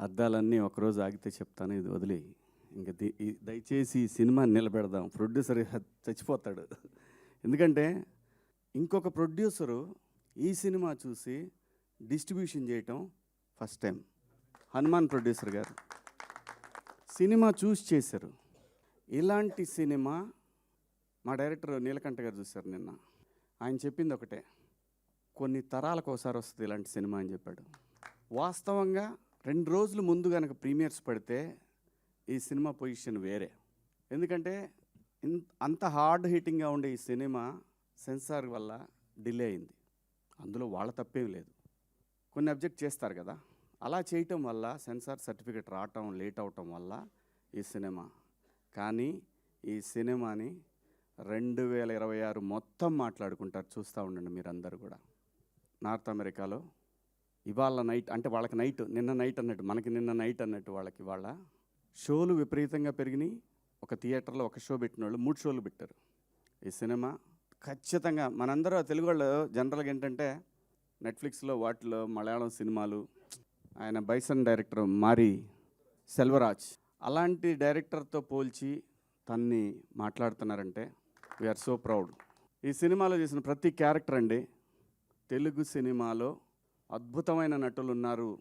అద్దాలన్నీ ఒకరోజు ఆగితే చెప్తాను ఇది వదిలే ఇంకా దయచేసి ఈ సినిమా నిలబెడదాం. ప్రొడ్యూసర్ చచ్చిపోతాడు. ఎందుకంటే ఇంకొక ప్రొడ్యూసరు ఈ సినిమా చూసి డిస్ట్రిబ్యూషన్ చేయటం ఫస్ట్ టైం. హనుమాన్ ప్రొడ్యూసర్ గారు. సినిమా చూసి చేశారు. ఇలాంటి సినిమా మా డైరెక్టర్ నీలకంఠ గారు చూశారు నిన్న. ఆయన చెప్పింది ఒకటే. కొన్ని తరాలకు ఒకసారి వస్తుంది ఇలాంటి సినిమా అని చెప్పాడు. వాస్తవంగా రెండు రోజుల ముందు కనుక ప్రీమియర్స్ పడితే ఈ సినిమా పొజిషన్ వేరే. ఎందుకంటే ఇన్- అంత హార్డ్ హిట్టింగ్గా ఉండే ఈ సినిమా సెన్సార్ వల్ల డిలే అయింది. అందులో వాళ్ళ తప్పేం లేదు. కొన్ని అబ్జెక్ట్ చేస్తారు కదా. అలా చేయటం వల్ల సెన్సార్ సర్టిఫికేట్ రావటం లేట్ అవటం వల్ల ఈ సినిమా. కానీ ఈ సినిమాని రెండు వేల ఇరవై ఆరు మొత్తం మాట్లాడుకుంటారు చూస్తూ ఉండండి మీరందరూ కూడా. నార్త్ అమెరికాలో ఇవాళ నైట్ అంటే వాళ్ళకి నైట్ నిన్న నైట్ అన్నట్టు మనకి నిన్న నైట్ అన్నట్టు వాళ్ళకి ఇవాళ షోలు విపరీతంగా పెరిగినాయి. ఒక థియేటర్లో ఒక షో పెట్టిన వాళ్ళు మూడు షోలు పెట్టారు. ఈ సినిమా ఖచ్చితంగా మనందరూ తెలుగు వాళ్ళు జనరల్గా ఏంటంటే నెట్ఫ్లిక్స్లో వాటిలో మలయాళం సినిమాలు ఆయన బైసన్ డైరెక్టర్ మారి సెల్వరాజ్ అలాంటి డైరెక్టర్తో పోల్చి తన్ని మాట్లాడుతున్నారంటే వీఆర్ సో ప్రౌడ్ ఈ సినిమాలో చేసిన ప్రతి క్యారెక్టర్ అండి తెలుగు సినిమాలో అద్భుతమైన నటులు ఉన్నారు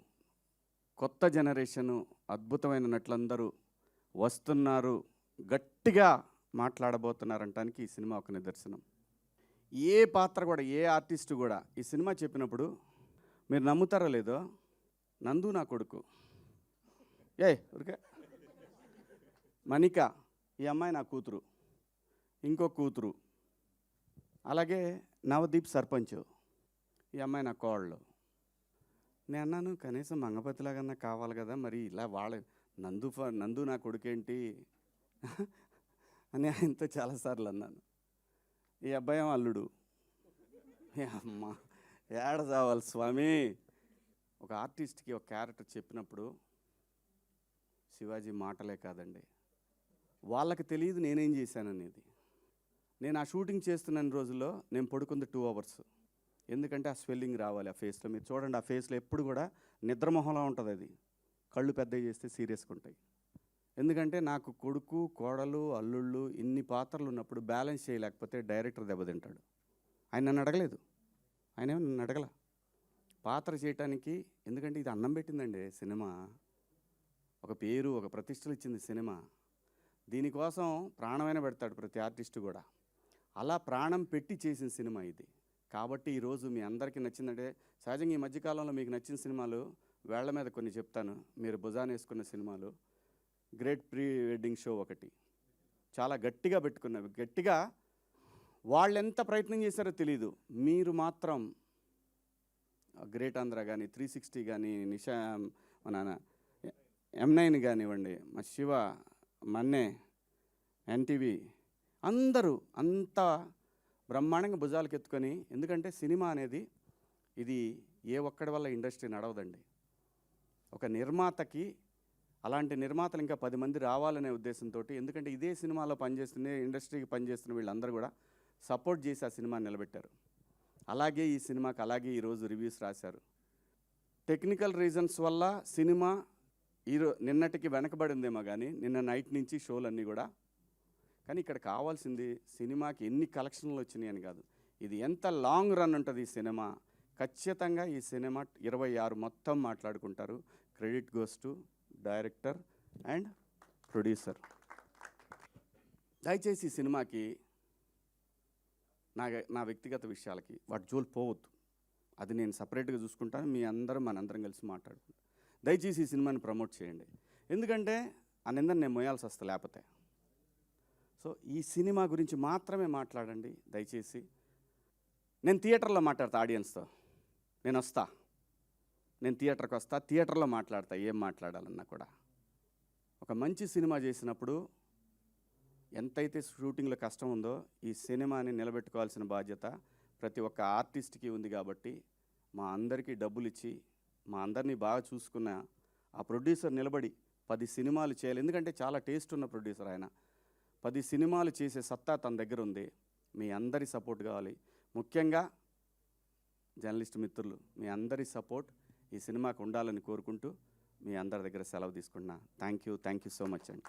కొత్త జనరేషను అద్భుతమైన నటులందరూ వస్తున్నారు. గట్టిగా మాట్లాడబోతున్నారంటానికి ఈ సినిమా ఒక నిదర్శనం. ఏ పాత్ర కూడా ఏ ఆర్టిస్ట్ కూడా ఈ సినిమా చెప్పినప్పుడు మీరు నమ్ముతారో లేదో నందు నా కొడుకు. ఏ ఊరికే. మణిక ఈ అమ్మాయి నా కూతురు. ఇంకో కూతురు. అలాగే నవదీప్ సర్పంచ్ ఈ అమ్మాయి నా కోళ్ళు నేను అన్నాను కనీసం మంగపతిలాగన్నా కావాలి కదా మరి ఇలా వాళ్ళ నందు ఫ- నందు నా కొడుకేంటి? అని ఆయనతో చాలాసార్లు అన్నాను. ఈ అబ్బాయి అల్లుడు. అమ్మ ఏడ చావాలి స్వామి? ఒక ఆర్టిస్ట్కి ఒక క్యారెక్టర్ చెప్పినప్పుడు శివాజీ మాటలే కాదండి. వాళ్ళకి తెలియదు నేనేం చేశాననేది. నేను ఆ షూటింగ్ చేస్తున్న రోజుల్లో నేను పడుకుంది టూ అవర్స్. ఎందుకంటే ఆ స్వెల్లింగ్ రావాలి ఆ ఫేస్లో. మీరు చూడండి ఆ ఫేస్లో ఎప్పుడు కూడా నిద్రమొహంలా ఉంటుంది అది. కళ్ళు పెద్దవి చేస్తే సీరియస్గా ఉంటాయి. ఎందుకంటే నాకు కొడుకు కోడలు అల్లుళ్ళు ఇన్ని పాత్రలు ఉన్నప్పుడు బ్యాలెన్స్ చేయలేకపోతే డైరెక్టర్ దెబ్బతింటాడు ఆయన నన్ను అడగలేదు. ఆయన నన్ను అడగల. పాత్ర చేయటానికి ఎందుకంటే ఇది అన్నం పెట్టిందండి సినిమా. ఒక పేరు ఒక ప్రతిష్టలు ఇచ్చింది సినిమా. దీనికోసం ప్రాణమైన పెడతాడు ప్రతి ఆర్టిస్టు కూడా. అలా ప్రాణం పెట్టి చేసిన సినిమా ఇది. కాబట్టి ఈరోజు మీ అందరికీ నచ్చిందంటే సహజంగా ఈ మధ్యకాలంలో మీకు నచ్చిన సినిమాలు వేళ్ళ మీద కొన్ని చెప్తాను. మీరు భుజాన్ వేసుకున్న సినిమాలు. గ్రేట్ ప్రీ వెడ్డింగ్ షో ఒకటి. చాలా గట్టిగా పెట్టుకున్నవి గట్టిగా వాళ్ళు ఎంత ప్రయత్నం చేశారో తెలియదు మీరు మాత్రం గ్రేట్ ఆంధ్ర కానీ త్రీ సిక్స్టీ కానీ నిషా మన ఎం నైన్ కానివ్వండి మా శివ మన్నే ఎన్టీవీ అందరూ అంతా బ్రహ్మాండంగా భుజాలకు ఎత్తుకొని ఎందుకంటే సినిమా అనేది ఇది ఏ ఒక్కడి వల్ల ఇండస్ట్రీ నడవదండి. ఒక నిర్మాతకి అలాంటి నిర్మాతలు ఇంకా పది మంది రావాలనే ఉద్దేశంతో ఎందుకంటే ఇదే సినిమాలో పనిచేస్తున్న ఇండస్ట్రీకి పనిచేస్తున్న వీళ్ళందరూ కూడా సపోర్ట్ చేసి ఆ సినిమా నిలబెట్టారు. అలాగే ఈ సినిమాకి అలాగే ఈరోజు రివ్యూస్ రాశారు. టెక్నికల్ రీజన్స్ వల్ల సినిమా ఈరో నిన్నటికి వెనకబడిందేమో కానీ నిన్న నైట్ నుంచి షోలన్నీ కూడా కానీ ఇక్కడ కావాల్సింది సినిమాకి ఎన్ని కలెక్షన్లు వచ్చినాయి అని కాదు. ఇది ఎంత లాంగ్ రన్ ఉంటుంది ఈ సినిమా? ఖచ్చితంగా ఈ సినిమా ఇరవై ఆరు మొత్తం మాట్లాడుకుంటారు. Credit goes to director and producer. దయచేసి ఈ సినిమాకి నా నా వ్యక్తిగత విషయాలకి వాటి జోలు పోవద్దు. అది నేను సపరేట్గా చూసుకుంటాను. మీ అందరం మనందరం కలిసి మాట్లాడుకుంటాం. దయచేసి ఈ సినిమాని ప్రమోట్ చేయండి. ఎందుకంటే ఆ నిందని నేను మోయాల్సి వస్తా లేకపోతే. సో ఈ సినిమా గురించి మాత్రమే మాట్లాడండి దయచేసి. నేను థియేటర్లో మాట్లాడతా ఆడియన్స్తో. నేను వస్తా. నేను థియేటర్కి వస్తా థియేటర్లో మాట్లాడతా ఏం మాట్లాడాలన్నా కూడా. ఒక మంచి సినిమా చేసినప్పుడు ఎంతైతే షూటింగ్లో కష్టం ఉందో ఈ సినిమాని నిలబెట్టుకోవాల్సిన బాధ్యత ప్రతి ఒక్క ఆర్టిస్ట్కి ఉంది కాబట్టి మా అందరికీ డబ్బులు ఇచ్చి మా అందరినీ బాగా చూసుకున్న ఆ ప్రొడ్యూసర్ నిలబడి పది సినిమాలు చేయాలి. ఎందుకంటే చాలా టేస్ట్ ఉన్న ప్రొడ్యూసర్ ఆయన. పది సినిమాలు చేసే సత్తా తన దగ్గర ఉంది మీ అందరి సపోర్ట్ కావాలి. ముఖ్యంగా జర్నలిస్ట్ మిత్రులు మీ అందరి సపోర్ట్ ఈ సినిమాకు ఉండాలని కోరుకుంటూ మీ అందరి దగ్గర సెలవు తీసుకున్నా thank you thank you so much అండి.